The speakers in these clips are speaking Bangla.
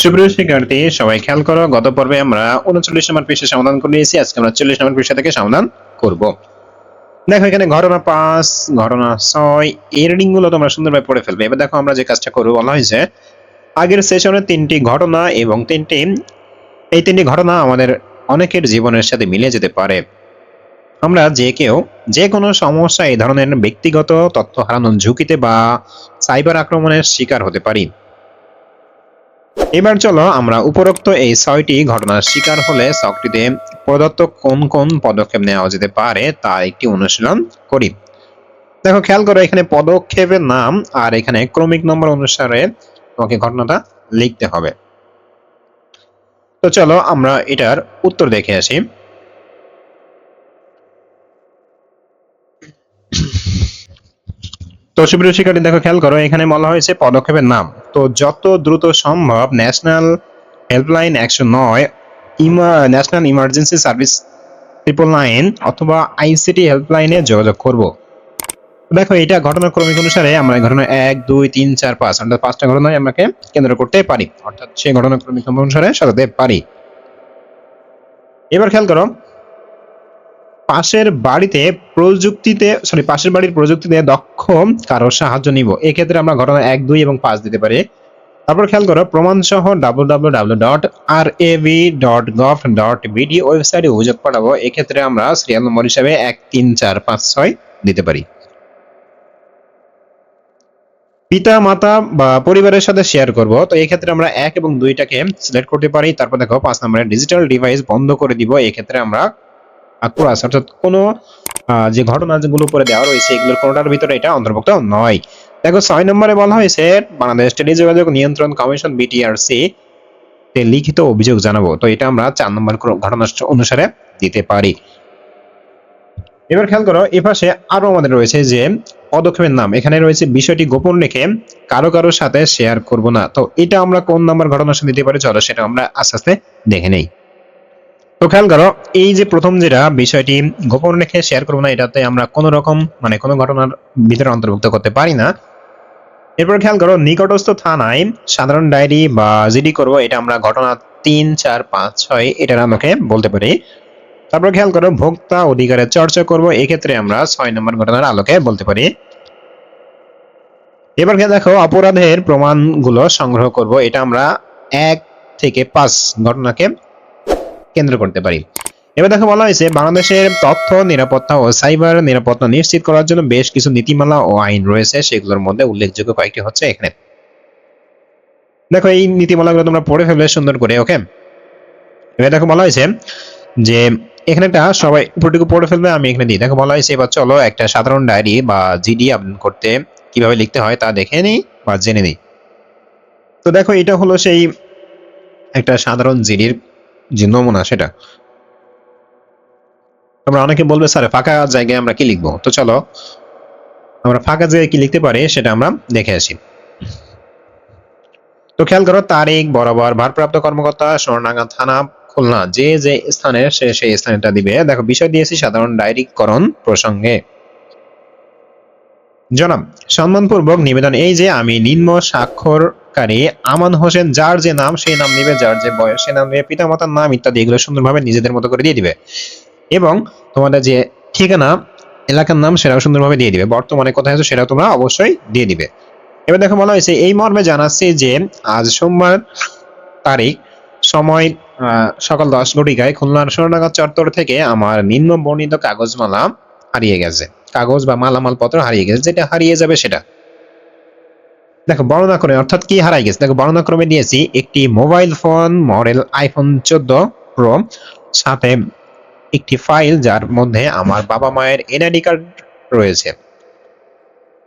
এই আগের সেশনে তিনটি ঘটনা এবং তিনটি, এই তিনটি ঘটনা আমাদের অনেকের জীবনের সাথে মিলে যেতে পারে। আমরা যে কেউ, যে কোনো সমস্যা এই ধরনের ব্যক্তিগত তথ্য হারানোর ঝুঁকিতে বা সাইবার আক্রমণের শিকার হতে পারি। এবার চলো আমরা উপরোক্ত এই ছয়টি ঘটনার শিকার হলে চকটিতে প্রদত্ত কোন কোন পদক্ষেপ নেওয়া যেতে পারে তা একটি অনুশীলন করি। দেখো, খেয়াল করো, এখানে পদক্ষেপের নাম আর এখানে ক্রমিক নম্বর অনুসারে তোমাকে ঘটনাটা লিখতে হবে। তো চলো আমরা এটার উত্তর দেখে আসি। তো সুপ্রিয় শিক্ষার্থী, দেখো, খেয়াল করো, এখানে বলা হয়েছে পদক্ষেপের নাম। তো যত দ্রুত সম্ভব ন্যাশনাল হেল্পলাইন একশো নয় national emergency service triple nine অথবা আইসিটি হেল্পলাইনে যোগাযোগ করব। দেখো, এটা ঘটনার ক্রমিক অনুসারে আমরা ঘটনা এক, দুই, তিন, চার, পাঁচ, অর্থাৎ পাঁচটা ঘটনায় আমাকে কেন্দ্র করতে পারি। অর্থাৎ সেই ঘটনা ক্রমিক অনুসারে সাজাতে পারি। এবার খেয়াল করো পাশের বাড়িতে প্রযুক্তিতে সরি পাশের বাড়ির প্রযুক্তিতে দক্ষ কারও সাহায্য নিব। এক্ষেত্রে আমরা ঘটনা এক, দুই এবং পাঁচ দিতে পারি। তারপর খেয়াল করো প্রমাণ সহ W W W dot R A V dot gov dot BD ওয়েবসাইটে অভিযোগ পাঠাবো। এক্ষেত্রে আমরা সিরিয়াল নম্বর হিসাবে এক, তিন, চার, পাঁচ, ছয় দিতে পারি। পিতা, মাতা বা পরিবারের সাথে শেয়ার করব। তো এই ক্ষেত্রে আমরা এক এবং দুইটাকে সিলেক্ট করতে পারি। তারপর দেখো, পাঁচ নম্বরে ডিজিটাল ডিভাইস বন্ধ করে দিব। এই ক্ষেত্রে আমরা আক্রোশ অর্থাৎ কোনো যে ঘটনা যেগুলো উপরে দেওয়া রয়েছে, এগুলোর কোনোটার ভিতরে এটা অন্তর্ভুক্ত নয়। দেখো, ছয় নম্বরে বলা হয়েছে, বাংলাদেশ টেলিযোগাযোগ নিয়ন্ত্রণ কমিশন বিটিআরসি তে লিখিত অভিযোগ জানাব। তো এটা আমরা চার নম্বর ঘটনা অনুসারে দিতে পারি। এবার খেয়াল করো, এ পাশে আরও আমাদের রয়েছে যে, পদক্ষেপের নাম। এখানে রয়েছে বিষয়টি গোপন রেখে কারও কারোর সাথে শেয়ার করব না। তো এটা আমরা কোন নাম্বার ঘটনার সাথে দিতে পারি? চলো সেটা আমরা আস্তে আস্তে দেখে নেই। তো খেয়াল করো, এই যে প্রথম যেটা বিষয়টি গোপন রেখে শেয়ার করব না, এটাতে আমরা কোনো রকম মানে কোনো ঘটনার ভিতরে অন্তর্ভুক্ত করতে পারি না। এরপর খেয়াল করো, নিকটস্থ থানায় সাধারণ ডায়েরি বা জিডি করব, এটা আমরা ঘটনা তিন, চার, পাঁচ, ছয় এটা আমাকে বলতে পারি। তারপর খেয়াল করো, ভোক্তা অধিকারের চর্চা করব, এক্ষেত্রে আমরা ছয় নম্বর ঘটনার আলোকে বলতে পারি। এবার খেয়াল দেখো, অপরাধের প্রমাণগুলো সংগ্রহ করব, এটা আমরা এক থেকে পাঁচ ঘটনাকে কেন্দ্র করতে পারি। এবার দেখো বলা হয়েছে, বাংলাদেশের তথ্য, নিরাপত্তা ও সাইবার নিরাপত্তা নিশ্চিত করার জন্য বেশ কিছু নীতিমালা ও আইন রয়েছে, সেগুলোর মধ্যে উল্লেখযোগ্য কয়েকটি হচ্ছে এখানে। দেখো, এই নীতিমালাগুলো তোমরা পড়ে ফেলবে, সুন্দর করে, ওকে? এবার দেখো বলা হয়েছে যে, এখানে একটা সবাই উপরটুকু পড়ে ফেলবে, আমি এখানে দিই। দেখো বলা হয়েছে, এবার চলো একটা সাধারণ ডায়েরি বা জিডি আবেদন করতে কীভাবে লিখতে হয় তা দেখে নিই বা জেনে নিই। তো দেখো, এটা হলো সেই একটা সাধারণ জিডির যে নমুনা সেটা। তোমরা অনেকে বলবে, স্যার, ফাঁকা জায়গায় আমরা কি লিখব? তো চলো, আমরা ফাঁকা জায়গায় কি লিখতে পারি সেটা আমরা দেখে আসি। তো খেয়াল করো, তারিখ, বরাবর, ভারপ্রাপ্ত কর্মকর্তা সোনাডাঙ্গা থানা, খুলনা, যে যে স্থানে সে সেই স্থানটা দিবে। দেখো, বিষয় দিয়েছি সাধারণ ডায়েরিকরণ প্রসঙ্গে। জনাব, সম্মানপূর্বক নিবেদন, এই যে আমি নিম্ন স্বাক্ষরকারী আমান হোসেন, যার যে নাম, সেই নাম নিবে, যার যে বয়স সে নাম নিবে পিতামাতার নাম ইত্যাদি এগুলো সুন্দরভাবে নিজেদের মতো করে দিয়ে দিবে। এবং তোমাদের যে ঠিকানা, এলাকার নাম, সেটাও সুন্দরভাবে দিয়ে দিবে। বর্তমানে কোথায় আছো, সেটাও তোমরা অবশ্যই দিয়ে দিবে। এবার দেখো, বলা হয়েছে, এই মর্মে জানাচ্ছি যে, আজ সোমবার তারিখ, সময় সকাল দশ ঘটিকায় খুলনার সোনাডাঙ্গা চত্বর থেকে আমার নিম্ন বর্ণিত কাগজমালা হারিয়ে গেছে। কাগজ বা মালামাল পত্র হারিয়ে গেছে, যেটা হারিয়ে যাবে সেটা। দেখো, বর্ণনা করে, অর্থাৎ কি হারাই গেছে? দেখো, বর্ণনা দিয়েছি, একটি মোবাইল ফোন, মডেল আইফোন চোদ্দ প্রো, সাথে একটি ফাইল যার মধ্যে আমার বাবা মায়ের এনআইডি কার্ড রয়েছে।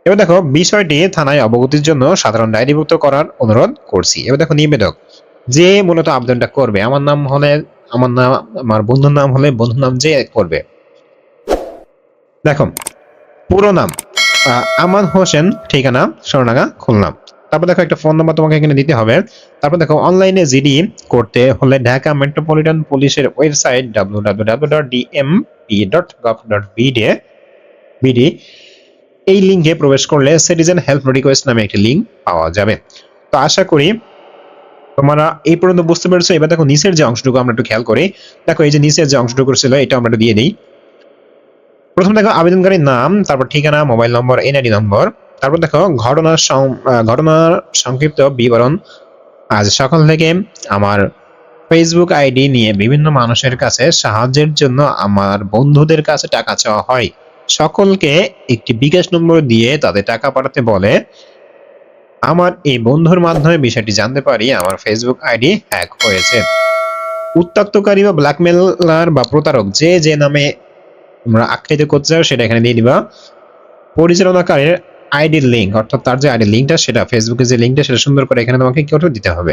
এবার দেখো, বিষয়টি থানায় অবগতির জন্য সাধারণ ডায়েরিভুক্ত করার অনুরোধ করছি। এবার দেখো, নিবেদক, যে মূলত আবেদনটা করবে, আমার নাম হলে, আমার নাম, আমার বন্ধুর নাম হলে বন্ধুর নাম যে করবে? দেখো, পুরো নাম। আমান হোসেন, ঠিকানা সোনাডাঙ্গা খুলনা। তারপর দেখো একটা ফোন নাম্বার তোমাকে এখানে দিতে হবে। তারপর দেখো অনলাইনে জিডি করতে হলে ঢাকা মেট্রোপলিটন পুলিশের ওয়েবসাইট ডট বিডি বিডি এই লিঙ্কে প্রবেশ করলে সিটিজেন হেল্প রিকোয়েস্ট নামে একটি লিঙ্ক পাওয়া যাবে। তো আশা করি তোমরা এই পর্যন্ত বুঝতে পেরেছ। এবার দেখো নিচের যে অংশটুকু আমরা একটু খেয়াল করি। দেখো এই যে নিচের যে অংশটুকু ছিল, এটা আমরা একটু দিয়ে দিই। প্রথম দেখো আবেদনকারীর নাম, তারপর ঠিকানা, মোবাইল নম্বর, এনআইডি নম্বর। তারপর দেখো ঘটনার ঘটনার সংক্ষিপ্ত বিবরণ। আজ সকাল থেকে আমার ফেসবুক আইডি নিয়ে বিভিন্ন মানুষের কাছে সাহায্যের জন্য আমার বন্ধুদের কাছে টাকা চাওয়া হয়। সকলকে একটি বিকাশ নম্বর দিয়ে তাদের টাকা পাঠাতে বলে। আমার এই বন্ধুর মাধ্যমে বিষয়টি জানতে পারি, আমার ফেসবুক আইডি হ্যাক হয়েছে। উত্তক্তকারী বা ব্ল্যাকমেলার বা প্রতারক যে যে নামে তোমরা আখ্যায়িত করতে চাও, সেটা এখানে দিয়ে দিবা। পরিচালনাকারীর আইডির লিঙ্ক অর্থাৎ তার যে আইডি লিঙ্কটা সেটা ফেসবুকের যে লিঙ্কটা সেটা সুন্দর করে এখানে তোমাকে কি করতে দিতে হবে।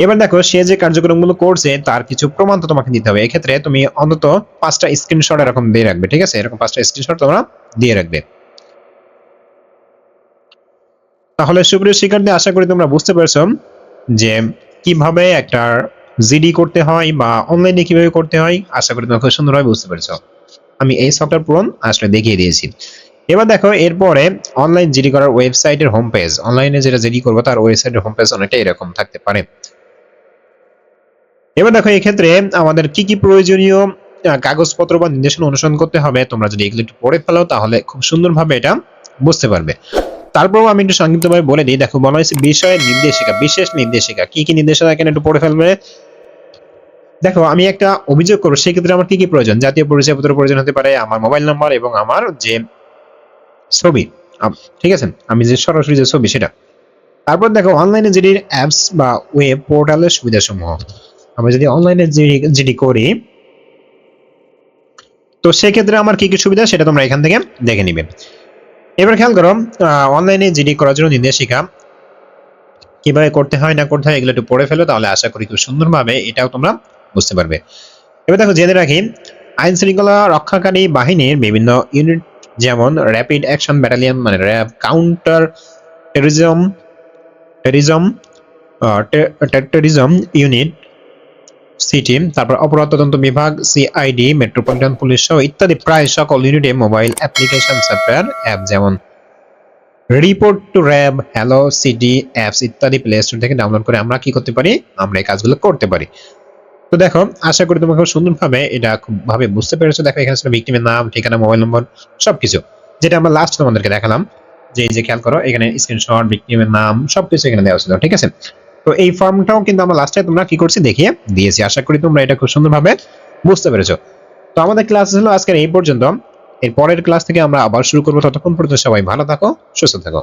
এবার দেখো, সে যে কার্যক্রমগুলো করছে, তার কিছু প্রমাণ তো তোমাকে দিতে হবে। এক্ষেত্রে তুমি অন্তত পাঁচটা স্ক্রিনশট এরকম দিয়ে রাখবে, ঠিক আছে? এরকম পাঁচটা স্ক্রিনশট তোমরা দিয়ে রাখবে। তাহলে সুপ্রিয় শিক্ষার্থী, আশা করি তোমরা বুঝতে পারছ যে কীভাবে একটা জিডি করতে হয় বা অনলাইনে কীভাবে করতে হয়। আশা করি তোমরা খুব সুন্দরভাবে বুঝতে পেরেছ। আমি এই সফটওয়্যার পূরণ আসলে দেখিয়ে দিয়েছি। এবার দেখো, এরপরে অনলাইন জিডি করার ওয়েবসাইটের হোম পেজ অনলাইনে যেটা জিডি করব তার ওয়েবসাইটের হোম পেজ অনেকটা এরকম থাকতে পারে। এবার দেখো, এক্ষেত্রে আমাদের কি কি প্রয়োজনীয় কাগজপত্র বা নির্দেশনা অনুসরণ করতে হবে, তোমরা যদি এগুলো একটু পড়ে ফেলো তাহলে খুব সুন্দরভাবে এটা বুঝতে পারবে। তারপরও আমি একটু সংক্ষিপ্তভাবে বলে দিই, দেখো বলা হয়েছে বিষয়ের নির্দেশিকা, বিশেষ নির্দেশিকা, কি কি নির্দেশনা এখানে একটু পড়ে ফেলবে? দেখো, আমি একটা অভিযোগ করব। সেক্ষেত্রে আমার কি কি প্রয়োজন? জাতীয় পরিচয়পত্র প্রয়োজন হতে পারে, আমার মোবাইল নাম্বার এবং আমার যে ছবি। ঠিক আছে? আমি যে সরাসরি যে ছবি, সেটা। তারপর দেখো, অনলাইনে যেটি অ্যাপস বা ওয়েব পোর্টালের সুবিধাসমূহ। আমরা যদি অনলাইনে যেটি করি, তো সেক্ষেত্রে আমার কি কি সুবিধা, সেটা তোমরা এখান থেকে দেখে নিবে। এবার খেয়াল করো অনলাইনে জিডি করার জন্য নির্দেশিকা কীভাবে করতে হয়, না করতে হয়, এগুলো একটু পড়ে ফেলো, তাহলে আশা করি খুব সুন্দরভাবে এটাও তোমরা বুঝতে পারবে। এবার দেখো জেনে রাখি আইন শৃঙ্খলা রক্ষাকারী বাহিনীর বিভিন্ন ইউনিট যেমন র্যাপিড অ্যাকশন ব্যাটালিয়ন মানে RAB counter terrorism terrorism terrorism unit CT তারপর অপরাধ তদন্ত বিভাগ সিআইডি মেট্রোপলিটন পুলিশ সহ ইত্যাদি প্রায় সকল ইউনিটে মোবাইল অ্যাপ্লিকেশন সফটওয়্যার অ্যাপ যেমন report to RAB hello CD apps ইত্যাদি প্লে স্টোর থেকে ডাউনলোড করে আমরা কি করতে পারি? আমরা এই কাজগুলো করতে পারি। তো দেখো, আশা করি খুব সুন্দরভাবে এটা খুব ভাবে বুঝতে পেরেছ। দেখো, এখানে ছিল ভিক্টিমের নাম, ঠিকানা মোবাইল নম্বর সবকিছু। যেটা আমরা লাস্ট তোমাদেরকে দেখালাম, যে এই যে খেয়াল করো, এখানে স্ক্রিনশট ভিক্টিমের নাম, সবকিছু এখানে দেওয়া ছিল, ঠিক আছে? তো এই ফর্মটাও কিন্তু আমরা লাস্টে তোমরা কি করছি দেখিয়ে দিয়েছি। আশা করি তোমরা এটা খুব সুন্দরভাবে বুঝতে পেরেছ। তো আমাদের ক্লাস হলো আজকের এই পর্যন্ত। এর পরের ক্লাস থেকে আমরা আবার শুরু করব। ততক্ষণ পর্যন্ত সবাই ভালো থাকো, সুস্থ থাকো।